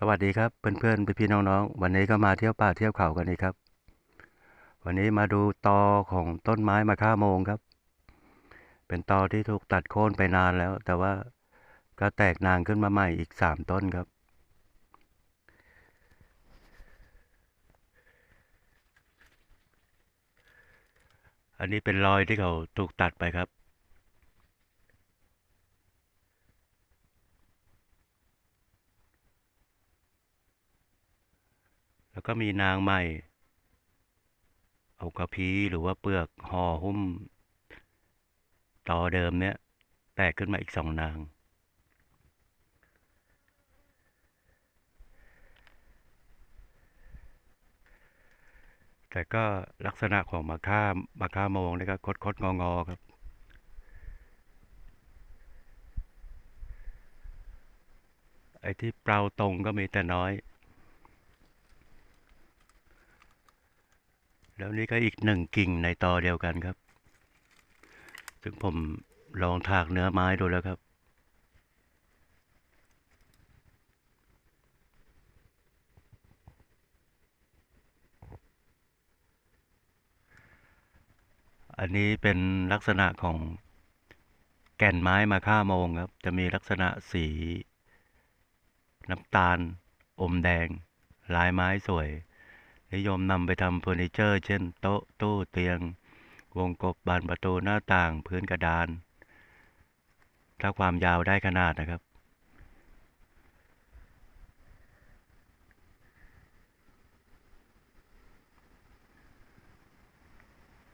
สวัสดีครับเพื่อนๆพี่ๆน้องๆวันนี้ก็มาเที่ยวป่าเที่ยวเขากันอีกครับ วันนี้มาดูตอของต้นไม้มะค่าโมงครับ เป็นตอที่ถูกตัดโค่นไปนานแล้ว แต่ว่าก็แตกนางขึ้นมาใหม่อีกสามต้นครับ อันนี้เป็นรอยที่เขาถูกตัดไปครับ แล้ว ก็มีนางใหม่เอากระพี้หรือว่าเปลือกห่อหุ้มตอเดิมเนี้ยแตกขึ้นมาอีกสองนาง แต่ก็ลักษณะของมะค่ามะค่าโมงนี่ก็คดคดงองอๆครับไอ้ที่เปล่าตรงก็มีแต่น้อย แล้วนี่ก็อีกหนึ่งกิ่งในตอเดียวกันครับ ซึ่งผมลองถากเนื้อไม้ดูแล้วครับ อันนี้เป็นลักษณะของแก่นไม้มาค่ามงครับ จะมีลักษณะสี น้ำตาล อมแดง ลายไม้สวย นิยมนำไปทำเฟอร์นิเจอร์ เช่น โต๊ะตู้เตียง วงกบบานประตูหน้าต่างพื้นกระดาน ถ้าความยาวได้ขนาดนะครับ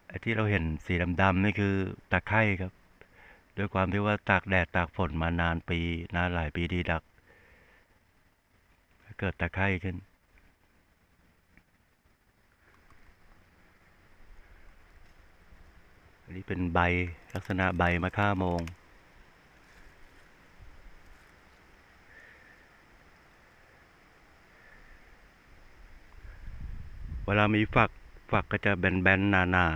ไอที่เราเห็นสีดำๆนี่คือตะไคร่ครับ ด้วยความที่ว่าตากแดดตากฝนมานานปีนานหลายปีดีดัก เกิดตะไคร่ขึ้น นนี้เป็นใบลักษณะใบมะค่าโมง เวลามีฝักฝักก็จะแบนๆหนา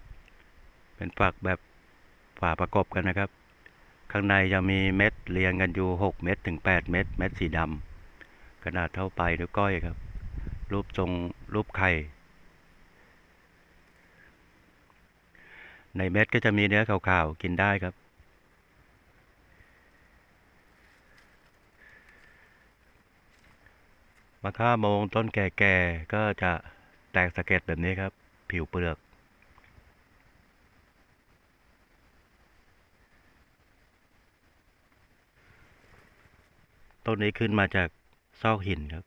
ๆ เป็นฝักแบบฝาประกบกันนะครับ ข้างในจะมีเม็ดเรียงกันอยู่หกเม็ดถึงแปดเม็ด เม็ดสีดำขนาดเท่าปลายนิ้วก้อยครับ รูปทรงรูปไข่ ในเม็ดก็จะมีเนื้อขาวๆกินได้ครับ มะค่าโมงต้นแก่ๆก็จะแตกสะเก็ดแบบนี้ครับ ผิวเปลือกต้นนี้ขึ้นมาจากซอกหินครับ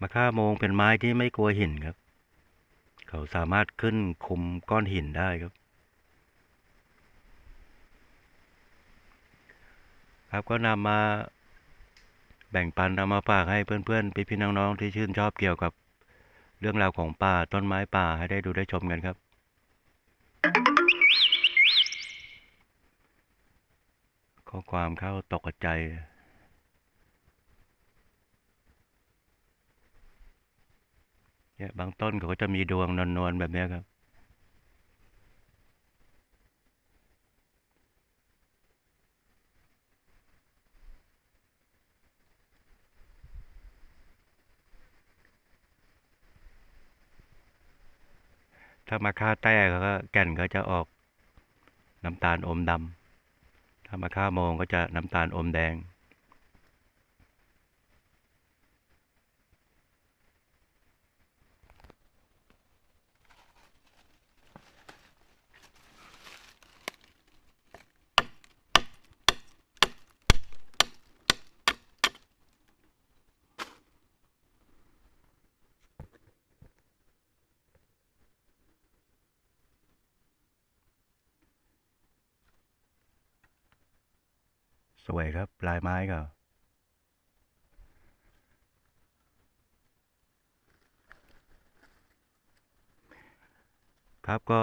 มะค่าโมงเป็นไม้ที่ไม่กลัวหินครับ เขาสามารถขึ้นคุมก้อนหินได้ครับ ครับก็นำมาแบ่งปันนำมาฝากให้เพื่อนๆพี่ๆน้องๆที่ชื่นชอบเกี่ยวกับเรื่องราวของป่าต้นไม้ป่าให้ได้ดูได้ชมกันครับ ข้อความเข้าตกใจเนี่ยบางต้นเขาก็จะมีดวงนวลๆแบบนี้ครับ ถ้ามาค่าแต้ก็แก่นก็จะออกน้ำตาลอมดำถ้ามาค่าโมงก็จะน้ำตาลอมแดง สวยครับลายไม้ก็ครับก็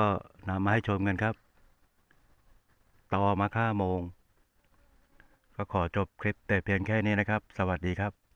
นำมาให้ชมกันครับ ต่อมาค่าโมง ก็ขอจบคลิปแต่เพียงแค่นี้นะครับ สวัสดีครับ